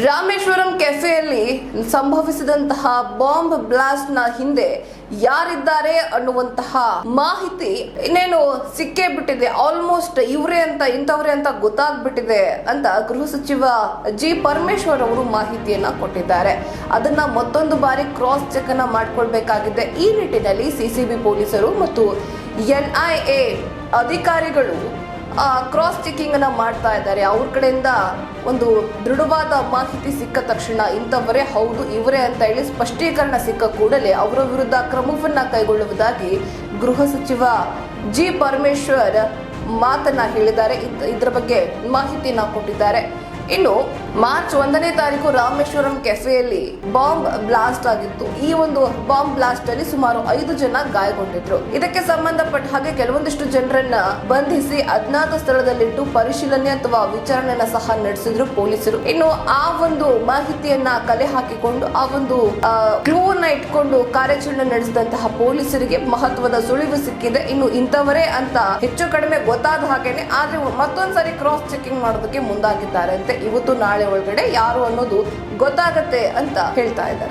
ರಾಮೇಶ್ವರಂ ಕೆಫೆಯಲ್ಲಿ ಸಂಭವಿಸಿದಂತಹ ಬಾಂಬ್ ಬ್ಲಾಸ್ಟ್ನ ಹಿಂದೆ ಯಾರಿದ್ದಾರೆ ಅನ್ನುವಂತಹ ಮಾಹಿತಿ ಇನ್ನೇನು ಸಿಕ್ಕೇ ಬಿಟ್ಟಿದೆ. ಆಲ್ಮೋಸ್ಟ್ ಇವರೇ ಅಂತ, ಇಂಥವ್ರೆ ಅಂತ ಗೊತ್ತಾಗ್ಬಿಟ್ಟಿದೆ ಅಂತ ಗೃಹ ಸಚಿವ ಜಿ ಪರಮೇಶ್ವರ್ ಅವರು ಮಾಹಿತಿಯನ್ನ ಕೊಟ್ಟಿದ್ದಾರೆ. ಅದನ್ನ ಮತ್ತೊಂದು ಬಾರಿ ಕ್ರಾಸ್ ಚೆಕ್ ಅನ್ನ ಮಾಡ್ಕೊಳ್ಬೇಕಾಗಿದೆ. ಈ ನಿಟ್ಟಿನಲ್ಲಿ ಸಿಸಿಬಿ ಪೊಲೀಸರು ಮತ್ತು ಎನ್ಐಎ ಅಧಿಕಾರಿಗಳು ಕ್ರಾಸ್ ಚೆಕಿಂಗ್ ಅನ್ನ ಮಾಡ್ತಾ ಇದ್ದಾರೆ. ಅವ್ರ ಕಡೆಯಿಂದ ಒಂದು ದೃಢವಾದ ಮಾಹಿತಿ ಸಿಕ್ಕ ತಕ್ಷಣ ಇಂಥವರೇ ಹೌದು, ಇವರೇ ಅಂತ ಹೇಳಿ ಸ್ಪಷ್ಟೀಕರಣ ಸಿಕ್ಕ ಕೂಡಲೇ ಅವರ ವಿರುದ್ಧ ಕ್ರಮವನ್ನ ಕೈಗೊಳ್ಳುವುದಾಗಿ ಗೃಹ ಸಚಿವ ಜಿ. ಪರಮೇಶ್ವರ್ ಮಾತನ್ನ ಹೇಳಿದ್ದಾರೆ. ಇದ್ರ ಬಗ್ಗೆ ಮಾಹಿತಿಯನ್ನ ಕೊಟ್ಟಿದ್ದಾರೆ. ಇನ್ನು ಮಾರ್ಚ್ ಒಂದನೇ ತಾರೀಕು ರಾಮೇಶ್ವರಂ ಕೆಫೆಯಲ್ಲಿ ಬಾಂಬ್ ಬ್ಲಾಸ್ಟ್ ಆಗಿತ್ತು. ಈ ಒಂದು ಬಾಂಬ್ ಬ್ಲಾಸ್ಟ್ ಅಲ್ಲಿ ಸುಮಾರು ಐದು ಜನ ಗಾಯಗೊಂಡಿದ್ರು. ಇದಕ್ಕೆ ಸಂಬಂಧಪಟ್ಟ ಹಾಗೆ ಕೆಲವೊಂದಿಷ್ಟು ಜನರನ್ನ ಬಂಧಿಸಿ ಅಜ್ಞಾತ ಸ್ಥಳದಲ್ಲಿಟ್ಟು ಪರಿಶೀಲನೆ ಅಥವಾ ವಿಚಾರಣೆಯನ್ನ ಸಹ ನಡೆಸಿದ್ರು ಪೊಲೀಸರು. ಇನ್ನು ಆ ಒಂದು ಮಾಹಿತಿಯನ್ನ ಕಲೆ ಹಾಕಿಕೊಂಡು, ಆ ಒಂದು ಕ್ಲೂವನ್ನ ಇಟ್ಕೊಂಡು ಕಾರ್ಯಾಚರಣೆ ನಡೆಸಿದಂತಹ ಪೊಲೀಸರಿಗೆ ಮಹತ್ವದ ಸುಳಿವು ಸಿಕ್ಕಿದೆ. ಇನ್ನು ಇಂಥವರೇ ಅಂತ ಹೆಚ್ಚು ಕಡಿಮೆ ಗೊತ್ತಾದ ಹಾಗೇನೆ. ಆದ್ರೆ ಮತ್ತೊಂದ್ಸರಿ ಕ್ರಾಸ್ ಚೆಕಿಂಗ್ ಮಾಡೋದಕ್ಕೆ ಮುಂದಾಗಿದ್ದಾರೆ ಅಂತೆ ಇವತ್ತು ನಾಳೆ ಒಳಗಡೆ ಯಾರು ಅನ್ನೋದು ಗೊತ್ತಾಗತ್ತೆ ಅಂತ ಹೇಳ್ತಾ ಇದ್ದಾರೆ.